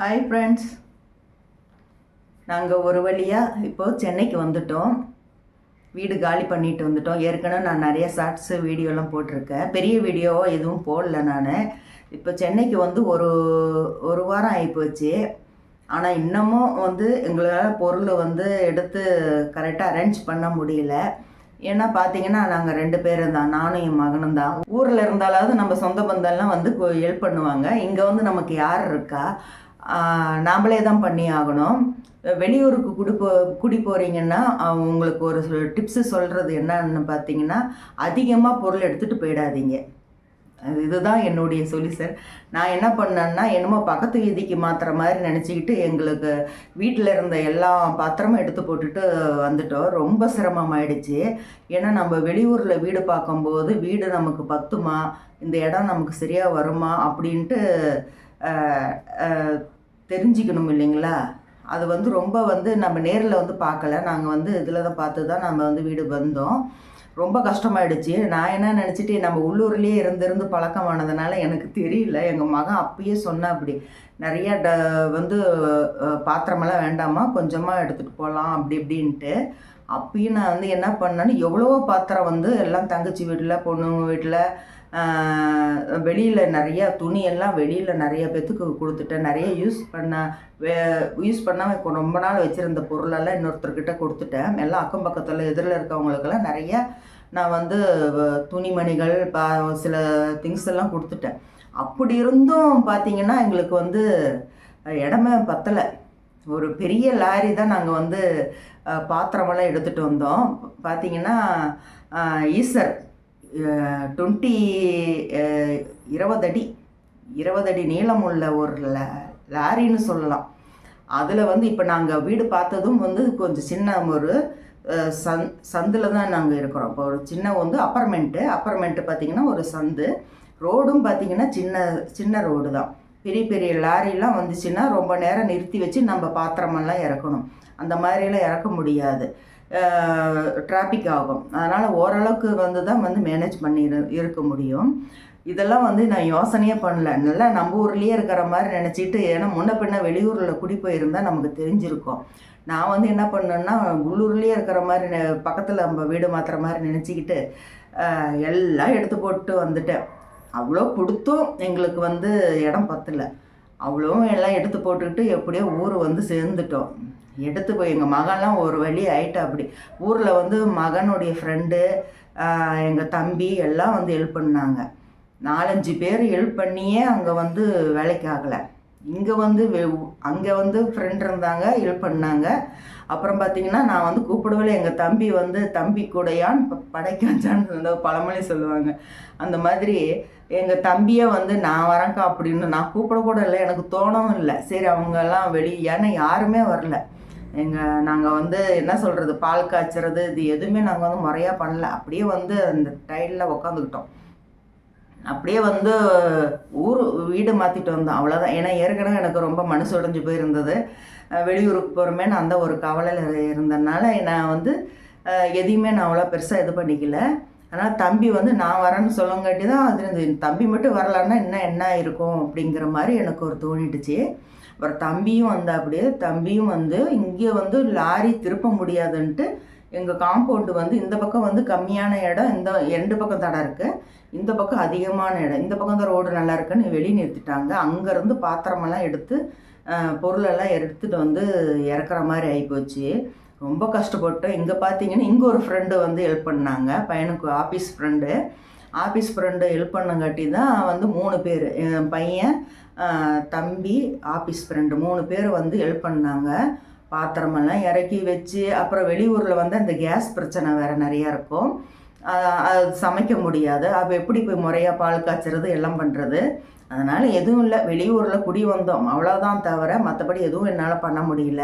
Hi friends நாங்கள் ஒரு வழியாக இப்போது சென்னைக்கு வந்துட்டோம். வீடு காலி பண்ணிட்டு வந்துட்டோம். ஏற்கனவே நான் நிறைய ஷார்ட்ஸு வீடியோலாம் போட்டிருக்கேன். பெரிய வீடியோ எதுவும் போடல நான். இப்போ சென்னைக்கு வந்து ஒரு ஒரு வாரம் ஆகிப்போச்சு ஆனால் இன்னமும் வந்து எங்களால் பொருளை வந்து எடுத்து கரெக்டாக அரேஞ்ச் பண்ண முடியல. ஏன்னா பார்த்தீங்கன்னா நாங்கள் ரெண்டு பேரும் தான். நானும் என் மகனும் தான். ஊரில் இருந்தாலாவது நம்ம சொந்த பந்தம்லாம் வந்து ஹெல்ப் பண்ணுவாங்க. இங்கே வந்து நமக்கு யார் இருக்கா? நாம்ளே தான் பண்ணி ஆகணும். வெளியூருக்கு குடிப்போ போ குடி போகிறீங்கன்னா உங்களுக்கு ஒரு டிப்ஸு சொல்கிறது என்னன்னு பார்த்தீங்கன்னா அதிகமாக பொருள் எடுத்துகிட்டு போயிடாதீங்க. இதுதான் என்னுடைய சொல்லி சார் நான் என்ன பண்ணேன்னா என்னமோ பக்கத்து வீதிக்கு மாத்திர மாதிரி நினச்சிக்கிட்டு எங்களுக்கு வீட்டில் இருந்த எல்லா பாத்திரமும் எடுத்து போட்டுட்டு வந்துட்டோம். ரொம்ப சிரமமாயிடுச்சு ஏன்னா நம்ம வெளியூரில் வீடு பார்க்கும்போது வீடு நமக்கு பத்துமா? இந்த இடம் நமக்கு சரியாக வருமா? அப்படின்ட்டு தெரிஞ்சுக்கணும் இல்லைங்களா? அது வந்து ரொம்ப வந்து நம்ம நேரில் வந்து பார்க்கல. நாங்கள் வந்து இதில் தான் பார்த்து தான் நம்ம வந்து வீடு வந்தோம். ரொம்ப கஷ்டமாயிடுச்சு. நான் என்ன நினச்சிட்டு நம்ம உள்ளூர்லேயே இருந்திருந்து பழக்கமானதுனால எனக்கு தெரியல. எங்கள் மகன் அப்பயே சொன்ன அப்படி நிறைய ட வந்து பாத்திரமெல்லாம் வேண்டாமா கொஞ்சமாக எடுத்துகிட்டு போகலாம் அப்படி இப்படின்ட்டு. அப்பயும் நான் வந்து என்ன பண்ணேன்னு எவ்வளவோ பாத்திரம் வந்து எல்லாம் தங்கச்சி வீட்டில் பொண்ணுங்க வீட்டில் வெளியில் நிறைய துணியெல்லாம் வெளியில் நிறைய பேத்துக்கு கொடுத்துட்டேன். நிறைய யூஸ் பண்ண வே யூஸ் பண்ணாமல் ரொம்ப நாள் வச்சுருந்த பொருளெல்லாம் இன்னொருத்தர்கிட்ட கொடுத்துட்டேன். எல்லாம் அக்கம் பக்கத்தில் எதிரில் இருக்கவங்களுக்கெல்லாம் நிறைய நான் வந்து துணிமணிகள் பா சில திங்ஸ் எல்லாம் கொடுத்துட்டேன். அப்படி இருந்தும் பார்த்தீங்கன்னா எங்களுக்கு வந்து இடமே பத்தலை. ஒரு பெரிய லாரி தான் நாங்கள் வந்து பாத்திரமெல்லாம் எடுத்துகிட்டு வந்தோம். பார்த்தீங்கன்னா அஹ், ஈசர். டுவெண்ட்டி இருபது அடி இருபது அடி நீளம் உள்ள ஒரு ல- லாரின்னு சொல்லலாம். அதில் வந்து இப்போ நாங்கள் வீடு பார்த்ததும் வந்து கொஞ்சம் சின்ன ஒரு சந் சந்தில் தான் நாங்கள் இருக்கிறோம். இப்போ ஒரு சின்ன வந்து அப்பார்ட்மெண்ட்டு அப்பார்ட்மெண்ட்டு பார்த்தீங்கன்னா ஒரு சந்து. ரோடும் பார்த்தீங்கன்னா சின்ன சின்ன ரோடு தான். பெரிய பெரிய லாரிலாம் வந்துச்சுன்னா ரொம்ப நேரம் நிறுத்தி வச்சு நம்ம பாத்திரமெல்லாம் இறக்கணும். அந்த மாதிரியெல்லாம் இறக்க முடியாது. டிராஃபிக் ஆகும். அதனால் ஓரளவுக்கு வந்து தான் வந்து மேனேஜ் பண்ணி இருக்க முடியும். இதெல்லாம் வந்து நான் யோசனையே பண்ணல. நல்லா நம்ம ஊர்லேயே இருக்கிற மாதிரி நினச்சிட்டு ஏன்னா முன்ன பின்ன வெளியூரில் குடி போயிருந்தால் நமக்கு தெரிஞ்சிருக்கும். நான் வந்து என்ன பண்ணேன்னா உள்ளூர்லேயே இருக்கிற மாதிரி நெ- பக்கத்தில் நம்ம வீடு மாற்றுற மாதிரி நினச்சிக்கிட்டு எல்லாம் எடுத்து போட்டு வந்துட்டேன். அவ்வளோ கொடுத்தும் எங்களுக்கு வந்து இடம் பத்தல. அவ்வளோவும் எல்லாம் எடுத்து போட்டுக்கிட்டு எப்படியோ ஊர் வந்து சேர்ந்துட்டோம். எடுத்து போய் எங்கள் மகன்லாம் ஒரு வழி ஆயிட்டா அப்படி. ஊரில் வந்து மகனுடைய ஃப்ரெண்டு எங்கள் தம்பி எல்லாம் வந்து ஹெல்ப் பண்ணாங்க. நாலஞ்சு பேர் ஹெல்ப் பண்ணியே அங்கே வந்து வேலைக்கு ஆகலை. இங்கே வந்து அங்கே வந்து ஃப்ரெண்ட் இருந்தாங்க ஹெல்ப் பண்ணாங்க. அப்புறம் பார்த்தீங்கன்னா நான் வந்து கூப்பிடவில்லை. எங்கள் தம்பி வந்து தம்பி கூடையான் படைக்காச்சான்னு ஏதோ பழமொழி சொல்லுவாங்க. அந்த மாதிரி எங்கள் தம்பியை வந்து நான் வரேன்க்கா அப்படின்னு நான் கூப்பிடக்கூட இல்லை. எனக்கு தோணவும் இல்லை. சரி அவங்கெல்லாம் வெளியே ஏன்னா யாருமே வரல. எங்கள் நாங்கள் வந்து என்ன சொல்கிறது பால் காய்ச்சறது இது எதுவுமே நாங்கள் வந்து முறையாக பண்ணல. அப்படியே வந்து அந்த டைலில் உக்காந்துக்கிட்டோம். அப்படியே வந்து ஊர் வீடு மாற்றிட்டு வந்தோம். அவ்வளோதான் ஏன்னா ஏற்கனவே எனக்கு ரொம்ப மனசு உடைஞ்சு போயிருந்தது. வெளியூருக்கு வெளியூருக்கு நான் அந்த ஒரு கவலையில் இருந்ததுனால நான் வந்து எதையுமே நான் அவ்வளோ பெருசாக இது பண்ணிக்கல. ஆனால் தம்பி வந்து நான் வரேன்னு சொல்லங்காட்டி தான் அது இருந்து தம்பி மட்டும் வரலான்னா இன்னும் என்ன இருக்கும்? அப்படிங்கிற மாதிரி எனக்கு ஒரு தோணிடுச்சு அப்புறம் தம்பியும் வந்த அப்படியே தம்பியும் வந்து இங்கே வந்து லாரி திருப்ப முடியாதுன்ட்டு எங்கள் காம்பவுண்டு வந்து இந்த பக்கம் வந்து கம்மியான இடம் இந்த ரெண்டு பக்கம் தடம் இருக்குது இந்த பக்கம் அதிகமான இடம் இந்த பக்கம் தான் ரோடு நல்லா இருக்குன்னு வெளியே நிறுத்திட்டாங்க. அங்கேருந்து பாத்திரமெல்லாம் எடுத்து பொருளெல்லாம் எடுத்துகிட்டு வந்து இறக்குற மாதிரி ஆகிப்போச்சு ரொம்ப கஷ்டப்பட்டோம் இங்கே பார்த்தீங்கன்னா இங்கே ஒரு ஃப்ரெண்டு வந்து ஹெல்ப் பண்ணாங்க. பையனுக்கு office friend office friend help பண்ணங்காட்டி தான் வந்து மூணு பேர் என் பையன் தம்பி ஆஃபீஸ் ஃப்ரெண்டு மூணு பேர் வந்து ஹெல்ப் பண்ணாங்க. பாத்திரமெல்லாம் இறக்கி வச்சு அப்புறம் வெளியூரில் வந்து அந்த கேஸ் பிரச்சனை வேறு நிறையா இருக்கும். அது சமைக்க முடியாது. அப்போ எப்படி போய் முறையாக பால் காய்ச்சறது எல்லாம் பண்ணுறது அதனால் எதுவும் இல்லை. வெளியூரில் குடி வந்தோம். அவ்வளோதான் தவிர மற்றபடி எதுவும் என்னால் பண்ண முடியல.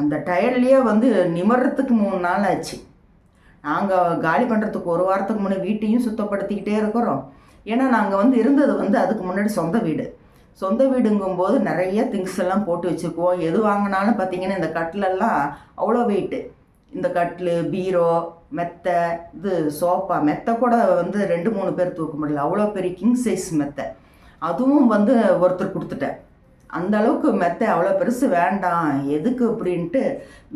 அந்த டயர்லேயே வந்து நிமர்றதுக்கு மூணு நாள் ஆச்சு. நாங்கள் காலி பண்ணுறதுக்கு ஒரு வாரத்துக்கு முன்னே வீட்டையும் சுத்தப்படுத்திக்கிட்டே இருக்கிறோம். ஏன்னா நாங்கள் வந்து இருந்தது வந்து அதுக்கு முன்னாடி சொந்த வீடு. சொந்த வீடுங்கும்போது நிறைய திங்ஸ் எல்லாம் போட்டு வச்சுக்குவோம் எது வாங்கினாலும் பார்த்தீங்கன்னா இந்த கட்டிலெல்லாம் அவ்வளோ வெயிட்டு இந்த கட்டில் பீரோ மெத்தை இது சோஃபா மெத்தை கூட வந்து ரெண்டு மூணு பேர் தூக்க முடியல. அவ்வளோ பெரிய கிங் சைஸ் மெத்தை. அதுவும் வந்து ஒருத்தர் கொடுத்துட்டேன். அந்த அளவுக்கு மெத்தை அவ்வளோ பெருசு வேண்டாம். எதுக்கு அப்படின்ட்டு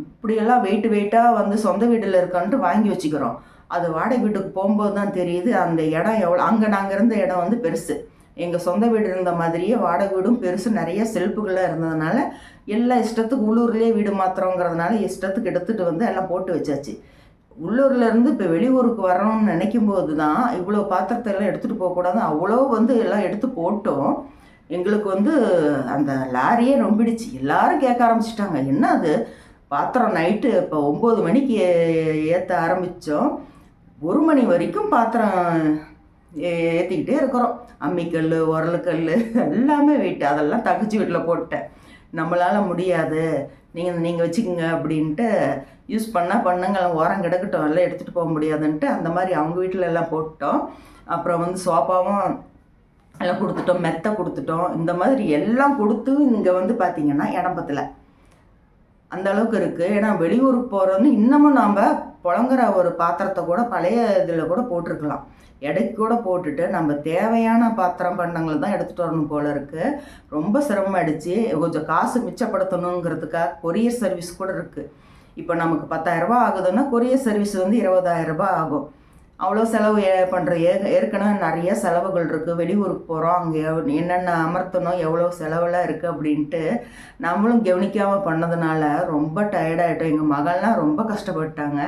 இப்படியெல்லாம் வெயிட் வெயிட்டாக வந்து சொந்த வீட்டில் இருக்கான்ட்டு வாங்கி வச்சுக்கிறோம். அது வாடகை வீட்டுக்கு போகும்போது தான் தெரியுது அந்த இடம் எவ்வளோ அங்கே நாங்கள் இருந்த இடம் வந்து பெருசு. எங்கள் சொந்த வீடு இருந்த மாதிரியே வாடகை வீடும் பெருசு நிறைய செல்ஃபுகளாக இருந்ததுனால எல்லா இஷ்டத்துக்கு உள்ளூர்லேயே வீடு மாத்திரங்கிறதுனால இஷ்டத்துக்கு எடுத்துகிட்டு வந்து எல்லாம் போட்டு வச்சாச்சு. உள்ளூர்லேருந்து இப்போ வெளியூருக்கு வரணும்னு நினைக்கும் போது தான் இவ்வளோ பாத்திரத்தை எல்லாம் எடுத்துகிட்டு போகக்கூடாது அவ்வளோ வந்து எல்லாம் எடுத்து போட்டோம். எங்களுக்கு வந்து அந்த லாரியே ரொம்பிடுச்சு. எல்லாரும் கேட்க ஆரம்பிச்சிட்டாங்க. என்ன அது? பாத்திரம் நைட்டு இப்போ ஒம்பது மணிக்கு ஏற்ற ஆரம்பித்தோம் ஒரு மணி வரைக்கும் பாத்திரம் ஏற்றிக்கிட்டே இருக்கிறோம். அம்மிக்கல் உரலுக்கல் எல்லாமே வீட்டு அதெல்லாம் தகச்சி வீட்டில் போட்டேன் நம்மளால் முடியாது. நீங்கள் நீங்கள் வச்சுக்கோங்க அப்படின்ட்டு யூஸ் பண்ணால் பண்ணுங்க உரம் கிடக்கட்டும் எல்லாம் எடுத்துகிட்டு போக முடியாதுன்ட்டு அந்த மாதிரி அவங்க வீட்டில் எல்லாம் போட்டோம். அப்புறம் வந்து சோஃபாவும் எல்லாம் கொடுத்துட்டோம் மெத்தை கொடுத்துட்டோம் இந்த மாதிரி எல்லாம் கொடுத்து இங்கே வந்து பார்த்திங்கன்னா இடம்பத்தில். அந்த அளவுக்கு இருக்குது ஏன்னா வெளியூருக்கு போகிறோன்னு இன்னமும் நாம் புழங்குற ஒரு பாத்திரத்தை கூட பழைய இதில் கூட போட்டிருக்கலாம். எடைக்கு கூட போட்டுட்டு நம்ம தேவையான பாத்திரம் பண்டங்களை தான் எடுத்துகிட்டு வரணும் போல இருக்குது ரொம்ப சிரமமாயிடுச்சு கொஞ்சம் காசு மிச்சப்படுத்தணுங்கிறதுக்காக கொரியர் சர்வீஸ் கூட இருக்குது இப்போ நமக்கு பத்தாயிரரூபா ஆகுதுன்னா கொரியர் சர்வீஸ் வந்து இருபதாயிரரூபா ஆகும். அவ்வளோ செலவு பண்ணுறோம் பண்ணுற ஏ ஏற்கனவே நிறைய செலவுகள் இருக்குது வெளியூருக்கு போகிறோம் அங்கே என்னென்ன அமர்த்தணும்? எவ்வளோ செலவெல்லாம் இருக்குது அப்படின்ட்டு நம்மளும் கவனிக்காமல் பண்ணதுனால ரொம்ப டயர்டாகிட்டோம் எங்கள் மகள்லாம் ரொம்ப கஷ்டப்பட்டாங்க.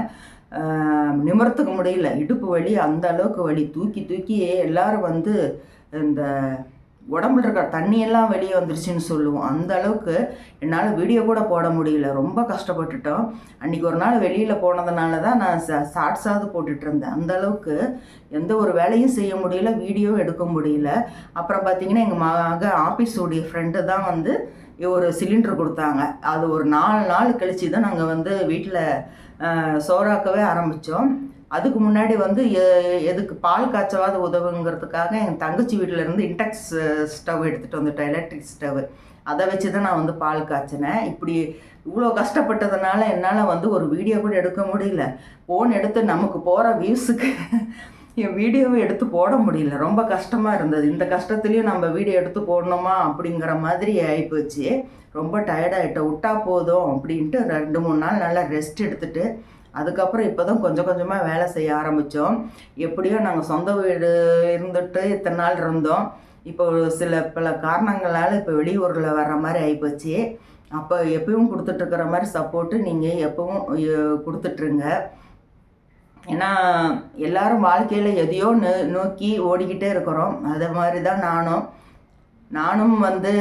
ஆஹ் நிமிர்த்துக்க முடியல. இடுப்பு வலி அந்த அளவுக்கு வலி. தூக்கி தூக்கி எல்லோரும் வந்து இந்த உடம்புல இருக்கிற தண்ணியெல்லாம் வெளியே வந்துருச்சுன்னு சொல்லுவோம். அந்த அளவுக்கு என்னால் வீடியோ கூட போட முடியல. ரொம்ப கஷ்டப்பட்டுட்டோம். அன்றைக்கி ஒரு நாள் வெளியில் போனதுனால தான் நான் ஷார்ட்ஸாவது போட்டுட்டு இருந்தேன் அந்த அளவுக்கு எந்த ஒரு வேலையும் செய்ய முடியல வீடியோ எடுக்க முடியல. அப்புறம் பார்த்தீங்கன்னா எங்கள் மக ஆஃபீஸுடைய ஃப்ரெண்டு தான் வந்து ஒரு சிலிண்டர் கொடுத்தாங்க. அது ஒரு நாலு நாள் கழிச்சு தான் நாங்கள் வந்து வீட்டில் சோறாக்கவே ஆரம்பித்தோம் அதுக்கு முன்னாடி வந்து எ- எதுக்கு பால் காய்ச்சவாத உதவுங்கிறதுக்காக எங்கள் தங்கச்சி வீட்டில் இருந்து இன்டெக்ஸ் ஸ்டவ் எடுத்துகிட்டு வந்துட்டேன் எலக்ட்ரிக் ஸ்டவ். அதை வச்சு தான் நான் வந்து பால் காய்ச்சினேன். இப்படி இவ்வளோ கஷ்டப்பட்டதுனால என்னால் வந்து ஒரு வீடியோ கூட எடுக்க முடியல. ஃபோன் எடுத்து நமக்கு போகிற வியூஸுக்கு என் வீடியோவை எடுத்து போட முடியல. ரொம்ப கஷ்டமாக இருந்தது. இந்த கஷ்டத்துலேயும் நம்ம வீடியோ எடுத்து போடணுமா அப்படிங்கிற மாதிரி ஆகிப்போச்சு ரொம்ப டயர்டாயிட்டோம் விட்டா போதும் அப்படின்ட்டு ரெண்டு மூணு நாள் நல்லா ரெஸ்ட் எடுத்துகிட்டு அதுக்கப்புறம் இப்போ தான் கொஞ்சம் கொஞ்சமாக வேலை செய்ய ஆரம்பித்தோம் எப்படியோ நாங்கள் சொந்த வீடு இருந்துட்டு இத்தனை நாள் இருந்தோம். இப்போ சில பல காரணங்களால் இப்போ வெளியூரில் வர்ற மாதிரி ஆகிப்போச்சு அப்போ எப்பவும் கொடுத்துட்ருக்குற மாதிரி சப்போர்ட்டு நீங்கள் எப்பவும் கொடுத்துட்ருங்க ஏன்னா எல்லாரும் வாழ்க்கையில் எதையோ நோ நோக்கி ஓடிக்கிட்டே இருக்கிறோம். அதே மாதிரி தான் நானும். நானும் வந்து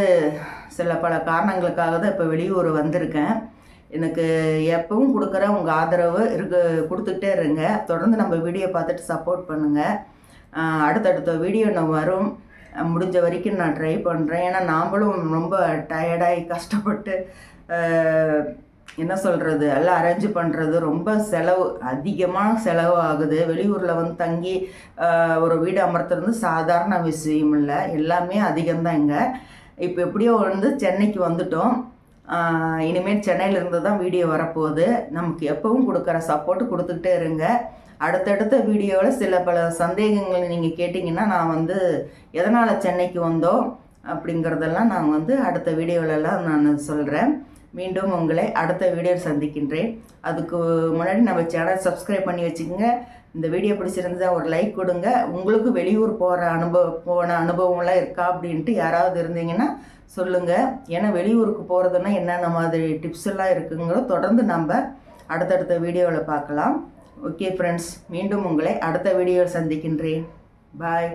சில பல காரணங்களுக்காக தான் இப்போ வெளியூர் வந்திருக்கேன். எனக்கு எப்பவும் கொடுக்குற உங்கள் ஆதரவு இருக்கு கொடுத்துக்கிட்டே இருங்க. தொடர்ந்து நம்ம வீடியோ பார்த்துட்டு சப்போர்ட் பண்ணுங்கள் அடுத்தடுத்த வீடியோ நான் வரும். முடிஞ்ச வரைக்கும் நான் ட்ரை பண்ணுறேன் ஏன்னா நாம்களும் ரொம்ப டயர்டாகி கஷ்டப்பட்டு என்ன சொல்கிறது எல்லாம் அரேஞ்ச் பண்ணுறது ரொம்ப செலவு அதிகமான செலவு ஆகுது வெளியூரில் வந்து தங்கி ஒரு வீடு அமர்த்துறது சாதாரண விஷயம் இல்லை. எல்லாமே அதிகம்தான் இங்கே. இப்போ எப்படியோ வந்து சென்னைக்கு வந்துட்டோம். இனிமேல் சென்னையிலேருந்து தான் வீடியோ வரப்போகுது. நமக்கு எப்பவும் கொடுக்குற சப்போர்ட் கொடுத்துக்கிட்டே இருங்க. அடுத்தடுத்த வீடியோவில் சில பல சந்தேகங்கள் நீங்கள் கேட்டிங்கன்னா நான் வந்து எதனால் சென்னைக்கு வந்தோம் அப்படிங்கிறதெல்லாம் நான் வந்து அடுத்த வீடியோவிலலாம் நான் சொல்கிறேன் மீண்டும் உங்களை அடுத்த வீடியோ சந்திக்கின்றேன். அதுக்கு முன்னாடி நம்ம சேனல் சப்ஸ்கிரைப் பண்ணி வச்சுக்கோங்க. இந்த வீடியோ பிடிச்சிருந்தா ஒரு லைக் கொடுங்க. உங்களுக்கு வெளியூர் போகிற அனுபவம் போன அனுபவம்லாம் இருக்கா அப்படின்ட்டு யாராவது இருந்தீங்கன்னா சொல்லுங்கள் ஏன்னா வெளியூருக்கு போகிறதுனா என்னென்ன மாதிரி டிப்ஸ் எல்லாம் இருக்குங்களோ தொடர்ந்து நம்ம அடுத்தடுத்த வீடியோவில் பார்க்கலாம். ஓகே ஃப்ரெண்ட்ஸ் மீண்டும் உங்களை அடுத்த வீடியோவில் சந்திக்கின்றேன். பாய்